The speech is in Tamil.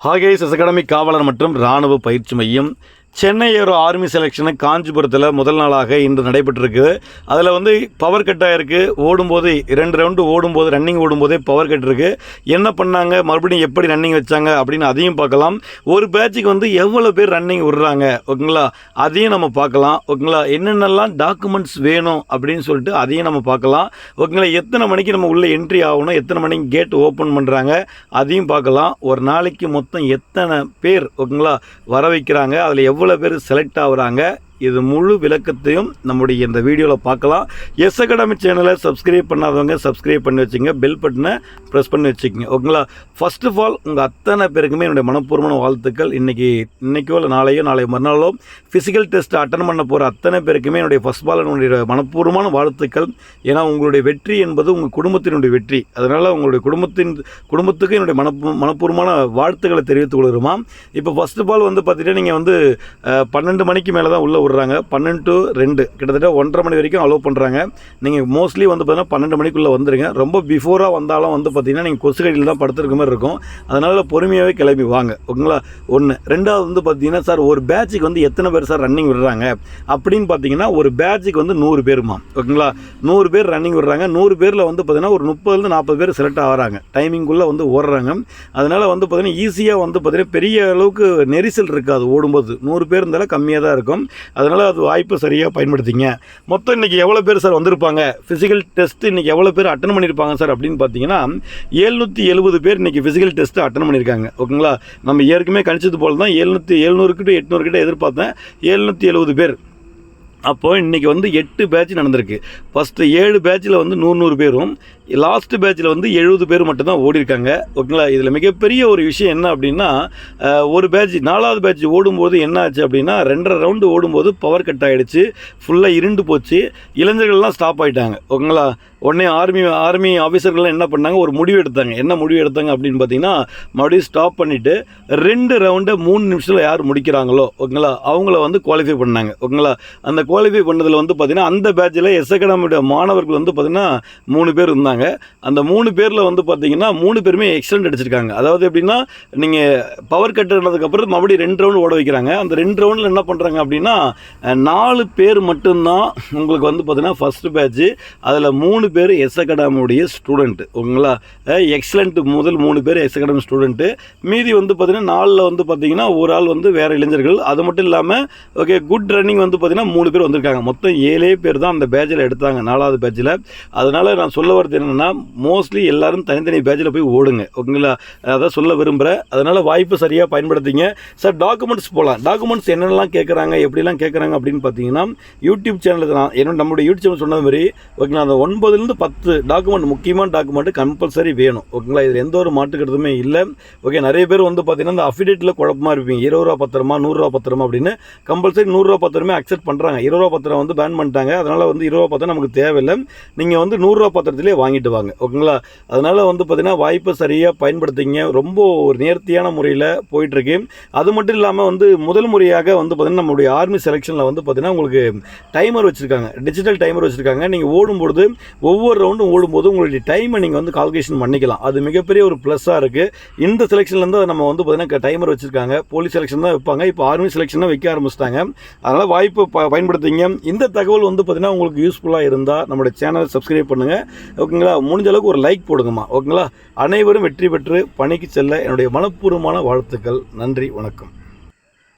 ஹாகேஸ் அகாடமி காவலர் மற்றும் இராணுவ பயிற்சி மையம் சென்னை ஏரோ ஆர்மி செலெக்ஷனு காஞ்சிபுரத்தில் முதல் நாளாக இன்று நடைபெற்றிருக்கு. அதில் வந்து பவர் கட்டாக இருக்குது ஓடும்போது இரண்டு ரவுண்டு ஓடும்போது ரன்னிங் ஓடும்போதே பவர் கட் இருக்குது என்ன பண்ணாங்க? மறுபடியும் எப்படி ரன்னிங் வச்சாங்க? அப்படின்னு அதையும் பார்க்கலாம். ஒரு பேட்சுக்கு வந்து எவ்வளோ பேர் ரன்னிங் விடுறாங்க? ஓகேங்களா? அதையும் நம்ம பார்க்கலாம். ஓகேங்களா? என்னென்னலாம் டாக்குமெண்ட்ஸ் வேணும்? அப்படின்னு சொல்லிட்டு அதையும் நம்ம பார்க்கலாம். ஓகேங்களா? எத்தனை மணிக்கு நம்ம உள்ளே என்ட்ரி ஆகணும்? எத்தனை மணிக்கு கேட் ஓப்பன் பண்ணுறாங்க அதையும் பார்க்கலாம். ஒரு நாளைக்கு மொத்தம் எத்தனை பேர் ஓகேங்களா வர வைக்கிறாங்க? அதில் எவ்வளோ பேர் செலக்ட் ஆகுறாங்க. இது முழு விளக்கத்தையும் நம்முடைய இந்த வீடியோவில் பார்க்கலாம். எஸ் அகாடமி சேனலை சப்ஸ்கிரைப் பண்ணாதவங்க சப்ஸ்கிரைப் பண்ணி வச்சுங்க. பெல் பட்டனை ப்ரெஸ் பண்ணி வச்சுக்கோங்க. ஓகேங்களா ஃபர்ஸ்ட் ஆஃப் ஆல் உங்கள் அத்தனை பேருக்குமே என்னுடைய மனப்பூர்வமான வாழ்த்துக்கள். இன்றைக்கி இன்றைக்கோ இல்லை நாளையோ நாளை மறுநாளோ ஃபிசிக்கல் டெஸ்ட் அட்டன் பண்ண போகிற அத்தனை பேருக்குமே என்னுடைய ஃபஸ்ட் பால் என்னுடைய மனப்பூர்வமான வாழ்த்துக்கள். ஏன்னா உங்களுடைய வெற்றி என்பது உங்கள் குடும்பத்தினுடைய வெற்றி. அதனால் உங்களுடைய குடும்பத்தின் குடும்பத்துக்கு என்னுடைய மனப்பூ மனப்பூர்வமான வாழ்த்துக்களை தெரிவித்துக் கொள்கிறோமா? இப்போ ஃபர்ஸ்ட் ஆஃப் ஆல் வந்து பார்த்தீங்கன்னா நீங்கள் வந்து பன்னெண்டு மணிக்கு மேலே தான் உள்ளே விடுறாங்க பன்னெண்டு டு ரெண்டு. கிட்டத்தட்ட ஒன்றரை மணி வரைக்கும் அலோவ் பண்ணுறாங்க நீங்கள் மோஸ்ட்லி வந்து பார்த்தீங்கன்னா பன்னெண்டு மணிக்குள்ளே வந்துடுங்க ரொம்ப பிஃபோராக வந்தாலும் வந்து பார்த்தீங்கன்னா நீங்கள் கொசுக்கடியில் தான் படுத்துருக்க மாதிரி இருக்கும். அதனால் பொறுமையாகவே கிளம்பி வாங்க. ஓகேங்களா? ஒன்று ரெண்டாவது வந்து பார்த்தீங்கன்னா சார் ஒரு பேட்சுக்கு வந்து எத்தனை பேர் சார் ரன்னிங் விடுறாங்க? அப்படின்னு பார்த்தீங்கன்னா ஒரு பேட்சுக்கு வந்து நூறு பேருமா ஓகேங்களா? நூறு பேர் ரன்னிங் விடுறாங்க. நூறு பேரில் வந்து பார்த்தீங்கன்னா ஒரு முப்பதுலேருந்து நாற்பது பேர் செலக்ட் ஆகிறாங்க. டைமிங்குள்ளே வந்து ஓடுறாங்க. அதனால் வந்து பார்த்தீங்கன்னா ஈஸியாக வந்து பார்த்தீங்கன்னா பெரிய அளவுக்கு நெரிசல் இருக்காது. ஓடும்போது நூறு பேர் இருந்தாலும் கம்மியாக தான் இருக்கும். அதனால் அது வாய்ப்பு சரியாக பயன்படுத்திங்க. மொத்தம் இன்றைக்கி எவ்வளோ பேர் சார் வந்திருப்பாங்க? ஃபிசிக்கல் டெஸ்ட் இன்றைக்கி எவ்வளோ பேர் அட்டன் பண்ணியிருப்பாங்க சார் அப்படின்னு பார்த்தீங்கன்னா ஏழ்நூற்றி எழுபது பேர் இன்றைக்கி ஃபிசிக்கல் டெஸ்ட்டு அட்டன் பண்ணியிருக்காங்க ஓகேங்களா? நம்ம ஏற்கனவே கணிச்சது போல தான் ஏழ்நூற்றி எழுநூறு கிட்ட எட்நூறு கிட்ட எதிர்பார்த்தேன். ஏழ்நூற்றி எழுபது பேர். அப்போது இன்றைக்கி வந்து எட்டு பேட்ச் நடந்திருக்கு. ஃபஸ்ட்டு ஏழு பேட்சில் வந்து நூறு நூறு பேரும் லாஸ்ட் பேட்சில் வந்து எழுபது பேர் மட்டும்தான் ஓடிருக்காங்க. ஓகேங்களா? இதில் மிகப்பெரிய ஒரு விஷயம் என்ன அப்படின்னா ஒரு பேட்ச் நாலாவது பேட்ச் ஓடும்போது என்ன ஆச்சு அப்படின்னா ரெண்டரை ரவுண்டு ஓடும்போது பவர் கட் ஆகிடுச்சு ஃபுல்லாக இருண்டு போச்சு. இளைஞர்கள்லாம் ஸ்டாப் ஆகிட்டாங்க ஓகேங்களா? உடனே ஆர்மி ஆர்மி ஆஃபீஸர்கள்லாம் என்ன பண்ணாங்க? ஒரு முடிவு எடுத்தாங்க. என்ன முடிவு எடுத்தாங்க அப்படின்னு பார்த்தீங்கன்னா மறுபடியும் ஸ்டாப் பண்ணிவிட்டு ரெண்டு ரவுண்டை மூணு நிமிஷத்தில் யார் முடிக்கிறாங்களோ ஓகேங்களா? அவங்கள வந்து குவாலிஃபை பண்ணாங்க. ஓகேங்களா? அந்த குவாலிஃபை பண்ணதில் வந்து பார்த்தீங்கன்னா அந்த பேட்சில் எஸ் அகாடமியோட மாணவர்கள் வந்து பார்த்தீங்கன்னா மூணு பேர் இருந்தாங்க. அந்த மூணு பேரில் வந்து பார்த்தீங்கன்னா மூணு பேருமே எக்ஸலண்ட் அடிச்சிருக்காங்க. அதாவது எப்படின்னா நீங்கள் பவர் கட் ஆனதுக்கப்புறம் மறுபடியும் ரெண்டு ரவுண்டு ஓட வைக்கிறாங்க. அந்த ரெண்டு ரவுண்டில் என்ன பண்ணுறாங்க அப்படின்னா நாலு பேர் மட்டும்தான் உங்களுக்கு வந்து பார்த்தீங்கன்னா ஃபஸ்ட்டு பேட்ச்சு அதில் மூணு பேர் எஸ் அகாடமியுடைய ஸ்டூடெண்ட்டு ஓகேங்களா? எக்ஸலண்ட் முதல் மூணு பேர் எஸ் அகாடமி ஸ்டூடெண்ட்டு மீதி வந்து பார்த்தீங்கன்னா நாலில் வந்து பார்த்தீங்கன்னா ஒரு ஆள் வந்து வேறு இளைஞர்கள். அது மட்டும் இல்லாமல் ஓகே குட் ரன்னிங் வந்து பார்த்தீங்கன்னா மூணு பேர் வந்திருக்காங்க. மொத்தம் ஏழே பேர் தான் அந்த பேட்சில் எடுத்தாங்க நாலாவது பேட்சில் அதனால் நான் சொல்ல வரது என்னென்னா மோஸ்ட்லி எல்லாரும் தனித்தனி பேஜில் போய் ஓடுங்க. ஓகேங்களா? அதான் சொல்ல விரும்புகிறேன் அதனால் வாய்ப்பு சரியாக பயன்படுத்திங்க. சார் டாக்குமெண்ட்ஸ் போகலாம் டாக்குமெண்ட்ஸ் என்னென்னலாம் கேட்குறாங்க எப்படிலாம் கேட்குறாங்க அப்படின்னு பார்த்தீங்கன்னா யூடியூப் சேனலுக்கு நான் என்னோட நம்மளுடைய யூடியூப் சேனல் சொன்ன மாதிரி ஓகேங்களா அந்த ஒன்பதுலேருந்து பத்து டாக்குமெண்ட் முக்கியமான டாக்குமெண்ட் கம்பல்சரி வேணும். ஓகேங்களா? இதில் எந்த ஒரு மாட்டுக்கிறதுமே இல்லை. ஓகே நிறைய பேர் வந்து பார்த்தீங்கன்னா அந்த அஃபிடேட்டில் குழப்பமாக இருப்பீங்க. இருபது ரூபா பத்திரமா நூறுரூவா பத்திரமா அப்படின்னு கம்பல்சரி நூறுரூவா பத்திரமே அக்செப்ட் பண்ணுறாங்க இருபது ரூபா பத்திரம் வந்து பேன் பண்ணிட்டாங்க. அதனால் வந்து இருபது ரூபா பத்திரம் நமக்கு தேவையில்லை. நீங்கள் வந்து நூறுரூவா பத்திரத்திலே வாங்கிட்டு வாங்க ஓகேங்களா? அதனால் வந்து பார்த்திங்கன்னா வாய்ப்பை சரியாக பயன்படுத்திங்க. ரொம்ப ஒரு நேர்த்தியான முறையில் போயிட்டுருக்கு. அது மட்டும் இல்லாமல் வந்து முதல் முறையாக வந்து பார்த்தீங்கன்னா நம்மளுடைய ஆர்மி செலெக்ஷனில் வந்து பார்த்தீங்கன்னா உங்களுக்கு டைமர் வச்சுருக்காங்க. டிஜிட்டல் டைமர் வச்சுருக்காங்க. நீங்கள் ஓடும்பொழுது ஒவ்வொரு ரவுண்டும் ஓடும்போது உங்களுடைய டைமை நீங்கள் வந்து கால்குலேஷன் பண்ணிக்கலாம். அது மிகப்பெரிய ஒரு ப்ளஸ்ஸாக இருக்குது இந்த செலெக்ஷன்லேருந்து நம்ம வந்து பார்த்திங்கன்னா டைமர் வச்சுருக்காங்க. போலீஸ் செலெக்ஷன் தான் வைப்பாங்க. இப்போ ஆர்மி செலெக்ஷன் வைக்க ஆரம்பிச்சிட்டாங்க. அதனால் வாய்ப்பு ப பயன்படுத்திங்க. இந்த தகவல் வந்து பார்த்திங்கன்னா உங்களுக்கு யூஸ்ஃபுல்லாக இருந்தால் நம்மளுடைய சேனலை சப்ஸ்கிரைப் பண்ணுங்கள் ஓகேங்களா? முடிஞ்ச அளவுக்கு ஒரு லைக் போடுங்கம்மா. ஓகேங்களா? அனைவரும் வெற்றி பெற்று பணிக்கு செல்ல என்னுடைய மனப்பூர்வமான வாழ்த்துக்கள். நன்றி வணக்கம்.